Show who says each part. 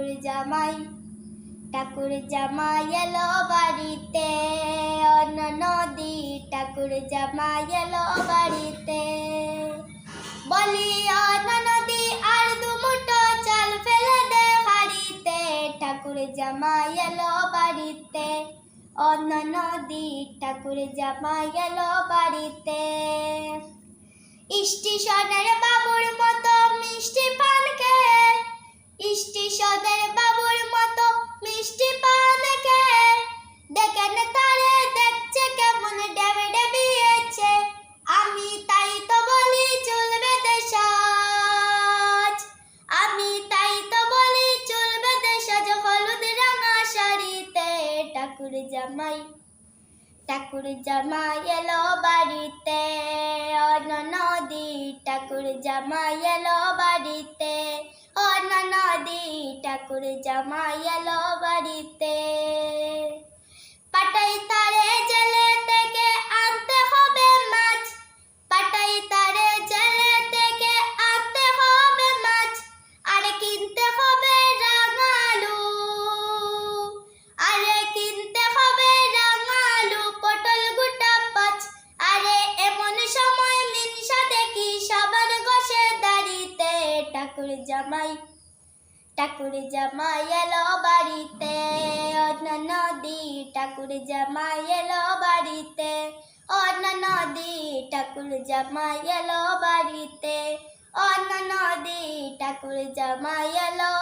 Speaker 1: জামাই, ঠাকুর জামাই এলো বাড়িতে। অন্য নদী, ঠাকুর জামাই এলো বাড়িতে। বলি অন্য নদী আর দুমুটো চাল ফেলে দে হাড়িতে। ঠাকুর জামাই এলো বাড়িতে। অন্য নদী, ঠাকুর জামাই এলো বাড়িতে। স্টেশনের বাবুর মতো মিষ্টি পান ঠাকুর জামাই ঠাকুর জামাই এলো বাড়িতে। অন্য নদী ঠাকুর জামাই এলো বাড়িতে। অন্য নদী ঠাকুর জামাই এলো বাড়িতে। পাটাই ঠাকুর জামাই ঠাকুর জামাই এলো বাড়িতে। অন্য নদী ঠাকুর জামাই এলো বাড়িতে। অন্য নদী ঠাকুর জামাই এলো বাড়িতে। অন্য নদী ঠাকুর জামাই এলো